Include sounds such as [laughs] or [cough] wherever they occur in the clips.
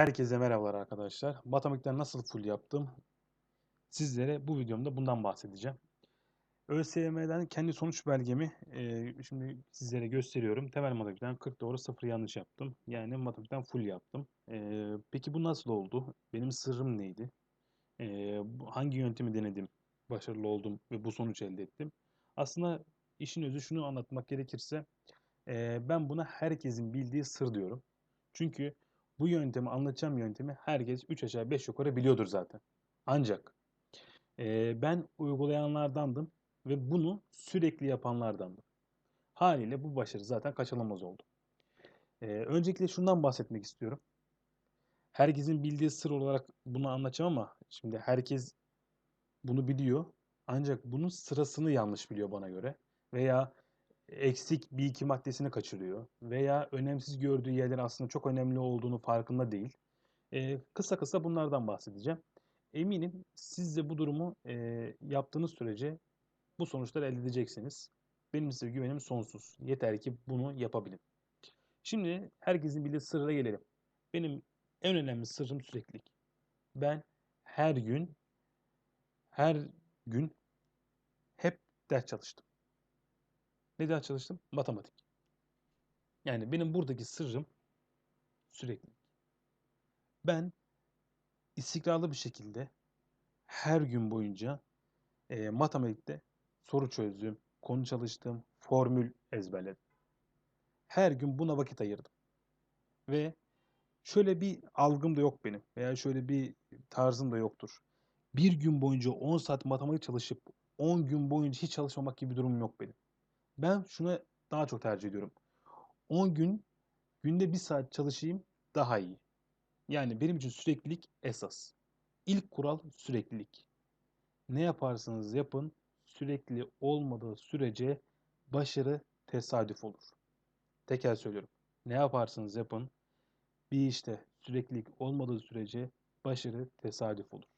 Herkese merhabalar arkadaşlar. Matematikten nasıl full yaptım? Sizlere bu videomda bundan bahsedeceğim. ÖSYM'den kendi sonuç belgemi e, şimdi sizlere gösteriyorum. Temel matematikten 40 doğru 0 yanlış yaptım. Yani matematikten full yaptım. E, peki bu nasıl oldu? Benim sırrım neydi? E, hangi yöntemi denedim? Başarılı oldum ve bu sonuç elde ettim. Aslında işin özü şunu anlatmak gerekirse e, ben buna herkesin bildiği sır diyorum. Çünkü bu yöntemi anlatacağım yöntemi herkes 3 aşağı 5 yukarı biliyordur zaten. Ancak e, ben uygulayanlardandım ve bunu sürekli yapanlardandım. Haliyle bu başarı zaten kaçınılmaz oldu. E, öncelikle şundan bahsetmek istiyorum. Herkesin bildiği sır olarak bunu anlatacağım ama şimdi herkes bunu biliyor. Ancak bunun sırasını yanlış biliyor bana göre. Veya eksik bir iki maddesini kaçırıyor. Veya önemsiz gördüğü yerlerin aslında çok önemli olduğunu farkında değil. Ee, kısa kısa bunlardan bahsedeceğim. Eminim siz de bu durumu e, yaptığınız sürece bu sonuçları elde edeceksiniz. Benim size güvenim sonsuz. Yeter ki bunu yapabilin. Şimdi herkesin bildiği sırra gelelim. Benim en önemli sırrım süreklilik. Ben her gün her gün hep ders çalıştım. Ne ders çalıştım? Matematik. Yani benim buradaki sırrım süreklilik. Ben istikrarlı bir şekilde her gün boyunca e, matematikte soru çözdüm, konu çalıştım, formül ezberledim. Her gün buna vakit ayırdım. Ve şöyle bir algım da yok benim veya şöyle bir tarzım da yoktur. Bir gün boyunca 10 saat matematik çalışıp 10 gün boyunca hiç çalışmamak gibi bir durumum yok benim. Ben şuna daha çok tercih ediyorum. 10 gün günde 1 saat çalışayım daha iyi. Yani benim için süreklilik esas. İlk kural süreklilik. Ne yaparsanız yapın sürekli olmadığı sürece başarı tesadüf olur. Teker söylüyorum. Ne yaparsanız yapın bir işte süreklilik olmadığı sürece başarı tesadüf olur.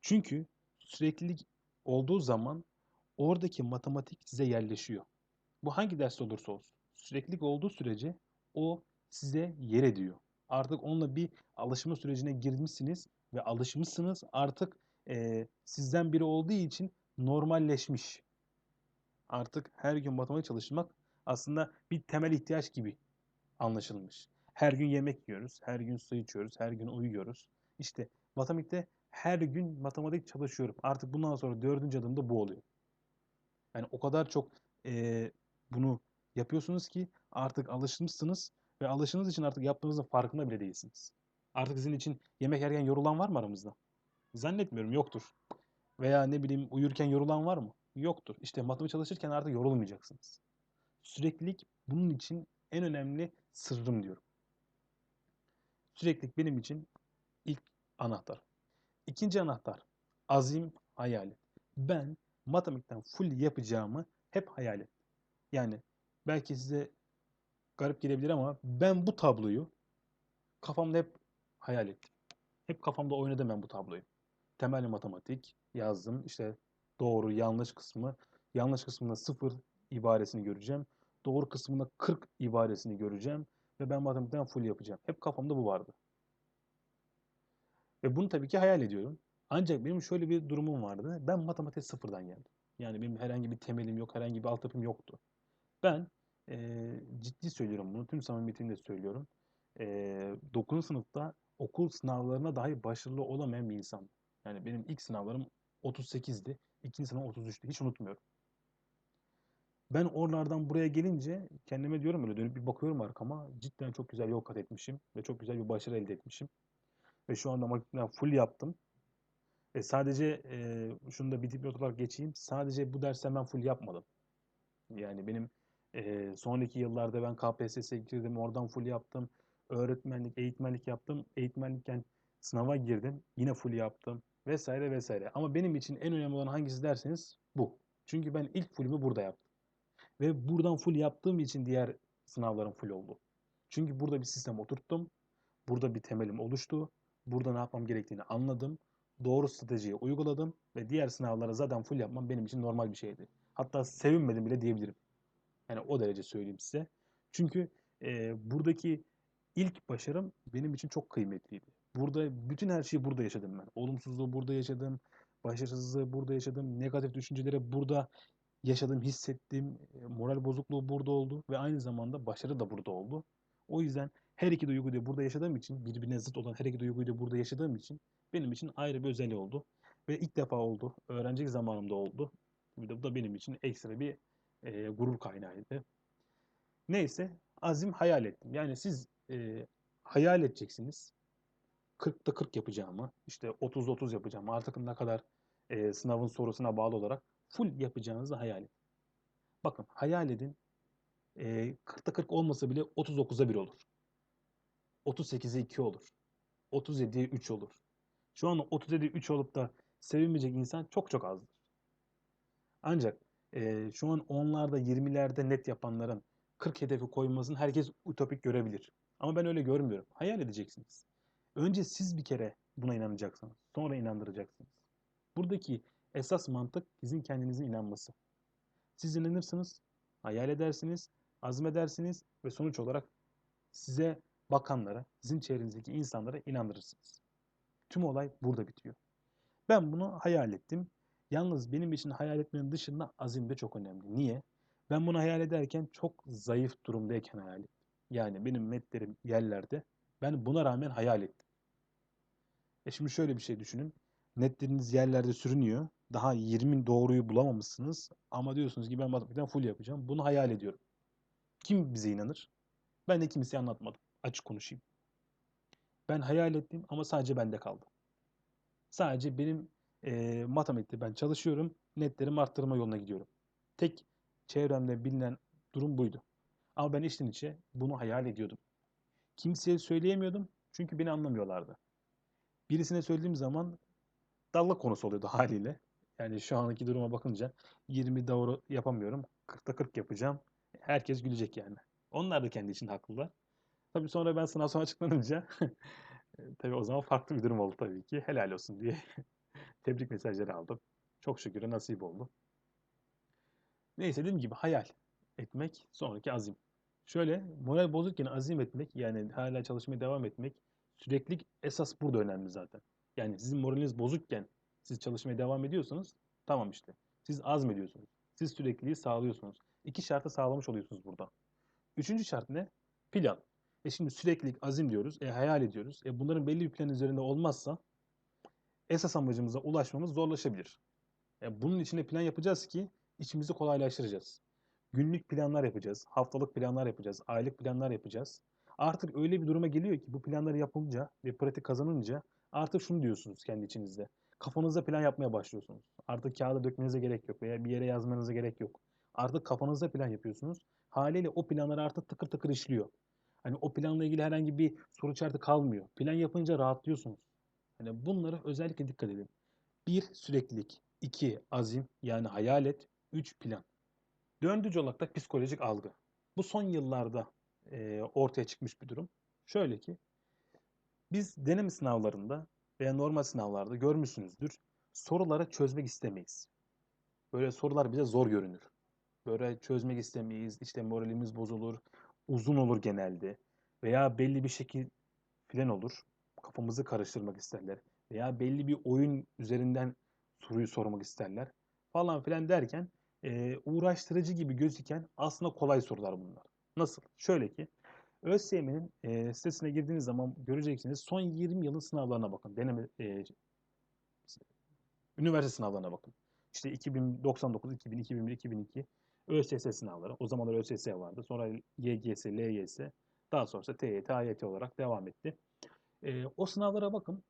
Çünkü süreklilik olduğu zaman oradaki matematik size yerleşiyor. Bu hangi derste olursa olsun. Süreklilik olduğu sürece o size yer ediyor. Artık onunla bir alışma sürecine girmişsiniz ve alışmışsınız. Artık e, sizden biri olduğu için normalleşmiş. Artık her gün matematik çalışmak aslında bir temel ihtiyaç gibi anlaşılmış. Her gün yemek yiyoruz, her gün su içiyoruz, her gün uyuyoruz. İşte matematikte her gün matematik çalışıyorum. Artık bundan sonra dördüncü adımda bu oluyor. Yani o kadar çok e, bunu yapıyorsunuz ki artık alışmışsınız ve alıştığınız için artık yaptığınızın farkında bile değilsiniz. Artık sizin için yemek yerken yorulan var mı aramızda? Zannetmiyorum yoktur. Veya ne bileyim uyurken yorulan var mı? Yoktur. İşte matematik çalışırken artık yorulmayacaksınız. Süreklilik bunun için en önemli sırrım diyorum. Süreklilik benim için ilk anahtar. İkinci anahtar azim, hayalet. Ben matematikten full yapacağımı hep hayal ettim. Yani belki size garip gelebilir ama ben bu tabloyu kafamda hep hayal ettim. Hep kafamda oynadım ben bu tabloyu. Temel matematik yazdım. İşte doğru, yanlış kısmı. Yanlış kısmında sıfır ibaresini göreceğim. Doğru kısmında 40 ibaresini göreceğim. Ve ben matematikten full yapacağım. Hep kafamda bu vardı. Ve bunu tabii ki hayal ediyorum. Ancak benim şöyle bir durumum vardı. Ben matematik sıfırdan geldim. Yani benim herhangi bir temelim yok, herhangi bir altyapım yoktu. Ben eee, ciddi söylüyorum bunu, tüm samimiyetimle söylüyorum. Eee 9. sınıfta okul sınavlarına dahi başarılı olamayan bir insan. Yani benim ilk sınavlarım 38'di, ikinci sınav 33'tü. Hiç unutmuyorum. Ben oralardan buraya gelince kendime diyorum öyle dönüp bir bakıyorum arkama. Cidden çok güzel yol kat etmişim ve çok güzel bir başarı elde etmişim. Ve şu anda matematikten full yaptım. Ve sadece e, şunu da bir dipnot olarak geçeyim. Sadece bu dersten ben full yapmadım. Yani benim e, sonraki yıllarda ben KPSS'ye girdim. Oradan full yaptım. Öğretmenlik, eğitmenlik yaptım. Eğitmenlikken sınava girdim. Yine full yaptım. Vesaire vesaire. Ama benim için en önemli olan hangisi derseniz bu. Çünkü ben ilk fullümü burada yaptım. Ve buradan full yaptığım için diğer sınavlarım full oldu. Çünkü burada bir sistem oturttum. Burada bir temelim oluştu. Burada ne yapmam gerektiğini anladım. Doğru stratejiyi uyguladım ve diğer sınavlara zaten full yapmam benim için normal bir şeydi. Hatta sevinmedim bile diyebilirim. Yani o derece söyleyeyim size. Çünkü e, buradaki ilk başarım benim için çok kıymetliydi. Burada bütün her şeyi burada yaşadım ben. Olumsuzluğu burada yaşadım, başarısızlığı burada yaşadım, negatif düşünceleri burada yaşadım, hissettim. E, moral bozukluğu burada oldu ve aynı zamanda başarı da burada oldu. O yüzden her iki duyguyu da burada yaşadığım için, birbirine zıt olan her iki duyguyu da burada yaşadığım için benim için ayrı bir özelliği oldu. Ve ilk defa oldu. Öğrencilik zamanımda oldu. Bir de bu da benim için ekstra bir e, gurur kaynağıydı. Neyse azim hayal ettim. Yani siz e, hayal edeceksiniz. 40'ta 40 yapacağımı, işte 30'da 30 yapacağımı, artık ne kadar e, sınavın sorusuna bağlı olarak full yapacağınızı hayal edin. Bakın hayal edin. E, 40'ta 40 olmasa bile 39'a 1 olur. 38'e 2 olur. 37'ye 3 olur. Şu an 37'ye 3 olup da sevinmeyecek insan çok çok azdır. Ancak e, şu an onlarda 20'lerde net yapanların 40 hedefi koymasını herkes utopik görebilir. Ama ben öyle görmüyorum. Hayal edeceksiniz. Önce siz bir kere buna inanacaksınız. Sonra inandıracaksınız. Buradaki esas mantık sizin kendinizin inanması. Siz inanırsınız, hayal edersiniz, azmedersiniz ve sonuç olarak size bakanlara, sizin çevrenizdeki insanlara inandırırsınız. Tüm olay burada bitiyor. Ben bunu hayal ettim. Yalnız benim için hayal etmenin dışında azim de çok önemli. Niye? Ben bunu hayal ederken çok zayıf durumdayken hayal ettim. Yani benim metlerim yerlerde. Ben buna rağmen hayal ettim. E şimdi şöyle bir şey düşünün. Netleriniz yerlerde sürünüyor. Daha 20 doğruyu bulamamışsınız. Ama diyorsunuz ki ben matematikten full yapacağım. Bunu hayal ediyorum. Kim bize inanır? Ben de kimseye anlatmadım. Açık konuşayım. Ben hayal ettim ama sadece bende kaldı. Sadece benim e, matematikte ben çalışıyorum. Netlerimi arttırma yoluna gidiyorum. Tek çevremde bilinen durum buydu. Ama ben içten içe bunu hayal ediyordum. Kimseye söyleyemiyordum çünkü beni anlamıyorlardı. Birisine söylediğim zaman dalga konusu oluyordu haliyle. Yani şu anki duruma bakınca 20 doğru yapamıyorum. 40'ta 40 yapacağım. Herkes gülecek yani. Onlar da kendi için haklılar. Tabii sonra ben sınav sonu açıklanınca [laughs] tabii o zaman farklı bir durum oldu tabii ki. Helal olsun diye [laughs] tebrik mesajları aldım. Çok şükür nasip oldu. Neyse dediğim gibi hayal etmek sonraki azim. Şöyle moral bozukken azim etmek yani hala çalışmaya devam etmek süreklilik esas burada önemli zaten. Yani sizin moraliniz bozukken siz çalışmaya devam ediyorsanız tamam işte. Siz azmediyorsunuz. Siz sürekliliği sağlıyorsunuz. İki şartı sağlamış oluyorsunuz burada. Üçüncü şart ne? Plan. E şimdi süreklilik, azim diyoruz. E hayal ediyoruz. E bunların belli bir plan üzerinde olmazsa esas amacımıza ulaşmamız zorlaşabilir. E bunun içine plan yapacağız ki işimizi kolaylaştıracağız. Günlük planlar yapacağız, haftalık planlar yapacağız, aylık planlar yapacağız. Artık öyle bir duruma geliyor ki bu planları yapınca ve pratik kazanınca artık şunu diyorsunuz kendi içinizde. Kafanızda plan yapmaya başlıyorsunuz. Artık kağıda dökmenize gerek yok veya bir yere yazmanıza gerek yok. Artık kafanızda plan yapıyorsunuz. Haliyle o planlar artık tıkır tıkır işliyor. Hani o planla ilgili herhangi bir soru işareti kalmıyor. Plan yapınca rahatlıyorsunuz. Hani bunlara özellikle dikkat edin. Bir süreklilik, iki azim yani hayal et, üç plan. Döndücü olarak da psikolojik algı. Bu son yıllarda e, ortaya çıkmış bir durum. Şöyle ki biz deneme sınavlarında veya normal sınavlarda görmüşsünüzdür. Soruları çözmek istemeyiz. Böyle sorular bize zor görünür. Böyle çözmek istemeyiz. İşte moralimiz bozulur. Uzun olur genelde. Veya belli bir şekil filan olur. Kafamızı karıştırmak isterler. Veya belli bir oyun üzerinden soruyu sormak isterler. Falan filan derken e, uğraştırıcı gibi gözüken aslında kolay sorular bunlar. Nasıl? Şöyle ki ÖSYM'nin e, sitesine girdiğiniz zaman göreceksiniz son 20 yılın sınavlarına bakın. Deneme e, üniversite sınavlarına bakın. İşte 2099, 2000, 2001, 2002 ÖSS sınavları. O zamanlar ÖSS vardı. Sonra YGS, LYS. Daha sonra TYT, AYT olarak devam etti. E, o sınavlara bakın.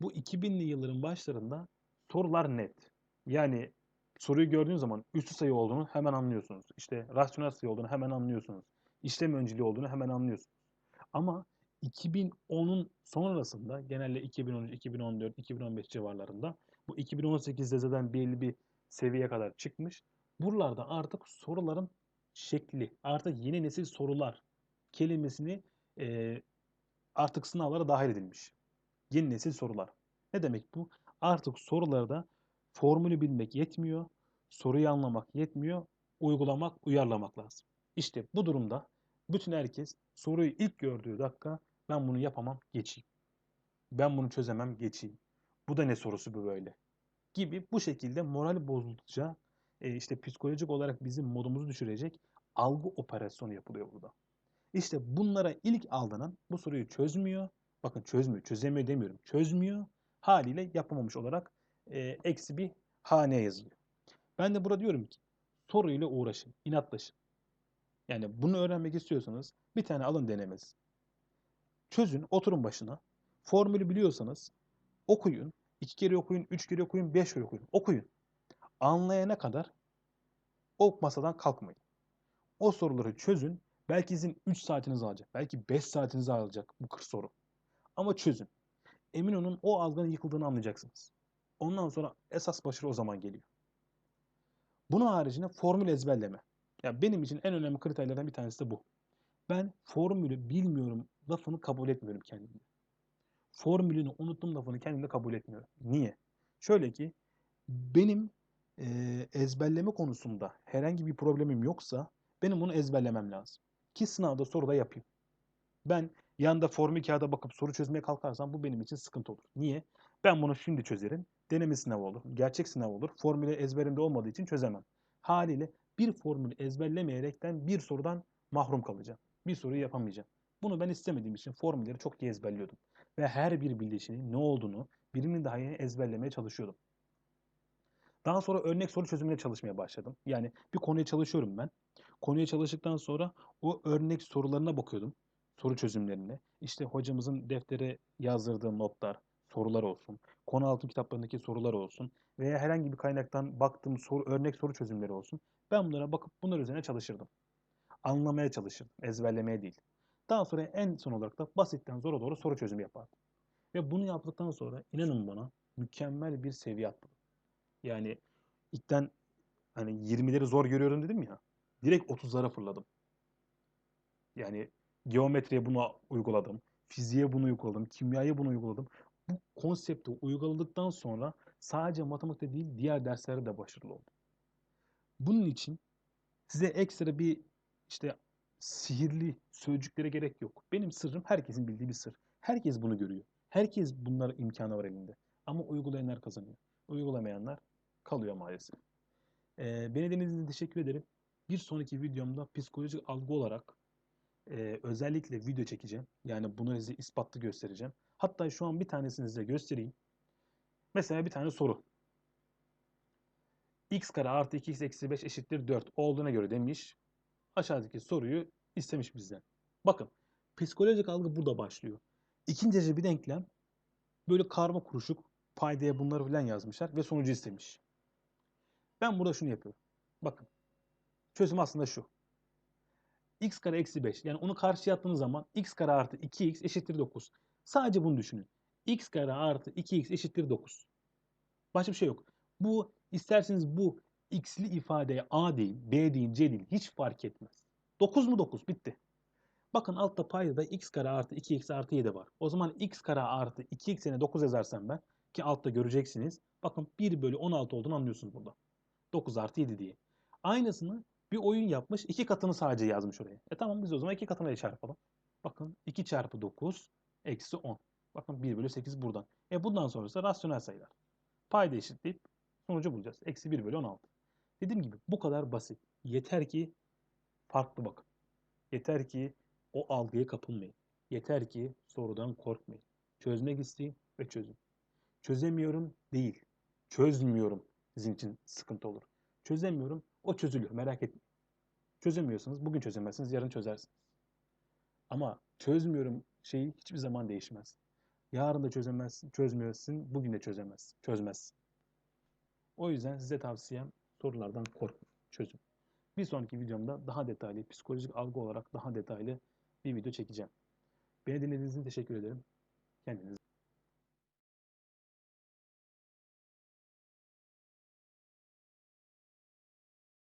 Bu 2000'li yılların başlarında sorular net. Yani soruyu gördüğünüz zaman üstü sayı olduğunu hemen anlıyorsunuz. İşte rasyonel sayı olduğunu hemen anlıyorsunuz. İşlem önceliği olduğunu hemen anlıyorsunuz. Ama 2010'un sonrasında genelde 2013, 2014, 2015 civarlarında bu 2018'de zaten belli bir seviyeye kadar çıkmış. Buralarda artık soruların şekli, artık yeni nesil sorular kelimesini e, artık sınavlara dahil edilmiş. Yeni nesil sorular. Ne demek bu? Artık sorularda formülü bilmek yetmiyor, soruyu anlamak yetmiyor, uygulamak, uyarlamak lazım. İşte bu durumda Bütün herkes soruyu ilk gördüğü dakika ben bunu yapamam geçeyim. Ben bunu çözemem geçeyim. Bu da ne sorusu bu böyle? Gibi bu şekilde moral bozuldukça e, işte psikolojik olarak bizim modumuzu düşürecek algı operasyonu yapılıyor burada. İşte bunlara ilk aldanan bu soruyu çözmüyor. Bakın çözmüyor, çözemiyor demiyorum. Çözmüyor. Haliyle yapamamış olarak e, eksi bir haneye yazılıyor. Ben de burada diyorum ki soruyla uğraşın, inatlaşın. Yani bunu öğrenmek istiyorsanız bir tane alın denemesi. Çözün, oturun başına. Formülü biliyorsanız okuyun. iki kere okuyun, üç kere okuyun, beş kere okuyun. Okuyun. Anlayana kadar o masadan kalkmayın. O soruları çözün. Belki sizin 3 saatinizi alacak. Belki 5 saatinizi alacak bu 40 soru. Ama çözün. Emin olun o algının yıkıldığını anlayacaksınız. Ondan sonra esas başarı o zaman geliyor. Bunun haricinde formül ezberleme. Ya benim için en önemli kriterlerden bir tanesi de bu. Ben formülü bilmiyorum lafını kabul etmiyorum kendimde. Formülünü unuttum lafını kendimde kabul etmiyorum. Niye? Şöyle ki benim e, ezberleme konusunda herhangi bir problemim yoksa benim bunu ezberlemem lazım. Ki sınavda soruda yapayım. Ben yanda formül kağıda bakıp soru çözmeye kalkarsam bu benim için sıkıntı olur. Niye? Ben bunu şimdi çözerim. Deneme sınavı olur. Gerçek sınav olur. Formülü ezberimde olmadığı için çözemem. Haliyle bir formülü ezberlemeyerekten bir sorudan mahrum kalacağım. Bir soruyu yapamayacağım. Bunu ben istemediğim için formülleri çok iyi ezberliyordum. Ve her bir bileşinin ne olduğunu birini daha iyi ezberlemeye çalışıyordum. Daha sonra örnek soru çözümüne çalışmaya başladım. Yani bir konuya çalışıyorum ben. Konuya çalıştıktan sonra o örnek sorularına bakıyordum. Soru çözümlerine. İşte hocamızın deftere yazdırdığı notlar, sorular olsun. Konu altı kitaplarındaki sorular olsun. Veya herhangi bir kaynaktan baktığım soru, örnek soru çözümleri olsun. Ben bunlara bakıp bunlar üzerine çalışırdım. Anlamaya çalışırdım. Ezberlemeye değil. Daha sonra en son olarak da basitten zora doğru soru çözümü yapardım. Ve bunu yaptıktan sonra inanın bana mükemmel bir seviye atladım. Yani ilkten hani 20'leri zor görüyorum dedim ya. Direkt 30'lara fırladım. Yani geometriye bunu uyguladım. Fiziğe bunu uyguladım. Kimyaya bunu uyguladım. Bu konsepti uyguladıktan sonra sadece matematikte değil diğer derslerde de başarılı oldum. Bunun için size ekstra bir işte sihirli sözcüklere gerek yok. Benim sırrım herkesin bildiği bir sır. Herkes bunu görüyor. Herkes bunlar imkanı var elinde. Ama uygulayanlar kazanıyor. Uygulamayanlar kalıyor maalesef. Ee, beni dinlediğiniz için teşekkür ederim. Bir sonraki videomda psikolojik algı olarak e, özellikle video çekeceğim. Yani bunu size ispatlı göstereceğim. Hatta şu an bir tanesini size göstereyim. Mesela bir tane soru. x kare artı 2x eksi 5 eşittir 4 olduğuna göre demiş. Aşağıdaki soruyu istemiş bizden. Bakın psikolojik algı burada başlıyor. İkinci derece bir denklem böyle karma kuruşuk paydaya bunları falan yazmışlar ve sonucu istemiş. Ben burada şunu yapıyorum. Bakın. Çözüm aslında şu. x kare eksi 5. Yani onu karşıya attığınız zaman x kare artı 2x eşittir 9. Sadece bunu düşünün. x kare artı 2x eşittir 9. Başka bir şey yok. Bu isterseniz bu x'li ifadeye a deyin, b deyin, c deyin. Hiç fark etmez. 9 mu 9? Bitti. Bakın altta paydada x kare artı 2x artı 7 var. O zaman x kare artı 2x'ine 9 yazarsam ben ki altta göreceksiniz. Bakın 1 bölü 16 olduğunu anlıyorsunuz burada. 9 artı 7 diye. Aynısını bir oyun yapmış. iki katını sadece yazmış oraya. E tamam biz o zaman iki katına da çarpalım. Bakın 2 çarpı 9 eksi 10. Bakın 1 bölü 8 buradan. E bundan sonrası rasyonel sayılar. Payda eşitleyip sonucu bulacağız. Eksi 1 bölü 16. Dediğim gibi bu kadar basit. Yeter ki farklı bakın. Yeter ki o algıya kapılmayın. Yeter ki sorudan korkmayın. Çözmek isteyin ve çözün. Çözemiyorum değil. Çözmüyorum sizin için sıkıntı olur. Çözemiyorum. O çözülür. Merak etmeyin. Çözemiyorsanız bugün çözemezsiniz. Yarın çözersiniz. Ama çözmüyorum şeyi hiçbir zaman değişmez. Yarın da çözemezsin, çözmüyorsun, bugün de çözemezsin, çözmezsin. O yüzden size tavsiyem sorulardan korkmayın, çözün. Bir sonraki videomda daha detaylı, psikolojik algı olarak daha detaylı bir video çekeceğim. Beni dinlediğiniz için teşekkür ederim. Kendinize